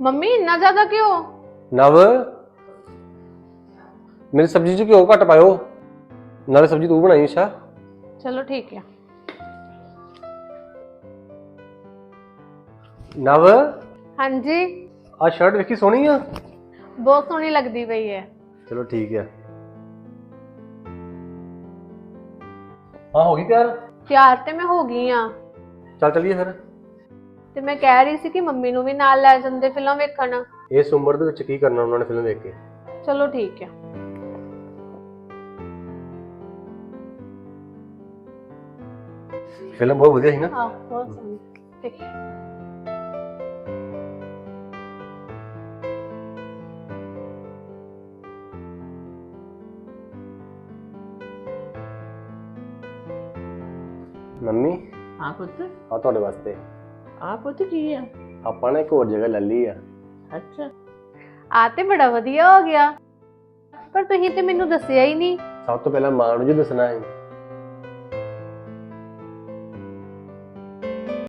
Mummy ਇੰਨਾ ਜ਼ਿਆਦਾ ਕਿਉਂ? ਨਵ ਮੇਰੀ ਸਬਜ਼ੀ 'ਚ ਘਿਓ ਘੱਟ ਪਾਇਓ। ਨਾਲੇ ਸਬਜ਼ੀ ਤੂੰ ਬਣਾਈ ਸ਼ਾ ਚਲੋ ਠੀਕ ਆ। ਨਵ ਹਾਂਜੀ। ਆ ਸ਼ਰਟ ਵੇਖੀ ਸੋਹਣੀ ਆ? ਬਹੁਤ ਸੋਹਣੀ ਲੱਗਦੀ ਪਈ ਹੈ। ਚਲੋ ਠੀਕ ਆ। ਹਾਂ ਹੋ ਗਈ ਤਿਆਰ? ਤਿਆਰ ਤੇ ਮੈਂ ਹੋ ਗਈ ਆ। ਚੱਲ ਚੱਲੀਏ ਫਿਰ। ਤੇ ਮੈਂ ਕਹਿ ਰਹੀ ਸੀ ਕਿ ਮੰਮੀ ਨੂੰ ਵੀ ਨਾਲ ਲੈ ਜਾਂਦੇ ਫਿਲਮ ਵੇਖਣ। ਇਸ ਉਮਰ ਦੇ ਵਿੱਚ ਕੀ ਕਰਨਾ ਉਹਨਾਂ ਨੇ ਫਿਲਮ ਵੇਖ ਕੇ? ਚਲੋ ਠੀਕ ਆ। ਫਿਲਮ ਬਹੁਤ ਵਧੀਆ ਸੀ ਨਾ? ਆਹ ਬਹੁਤ ਸੋਹਣੀ। ਠੀਕ ਮੰਮੀ? ਹਾਂ ਪੁੱਤ। ਆ ਤੁਹਾਡੇ ਵਾਸਤੇ। ਆ ਪੁੱਤ ਕੀ ਆ। ਆਪਾਂ ਨੇ ਇੱਕ ਹੋਰ ਜਗ੍ਹਾ ਲੈ ਲਈ ਆ। ਅੱਛਾ। ਆ ਤੇ ਬੜਾ ਵਧੀਆ ਹੋ ਗਿਆ। ਪਰ ਤੁਸੀਂ ਤੇ ਮੈਨੂੰ ਦੱਸਿਆ ਹੀ ਨਹੀਂ। ਸਭ ਤੋਂ ਪਹਿਲਾਂ ਮਾਂ ਨੂੰ ਜੀ ਦੱਸਣਾ ਹੈ।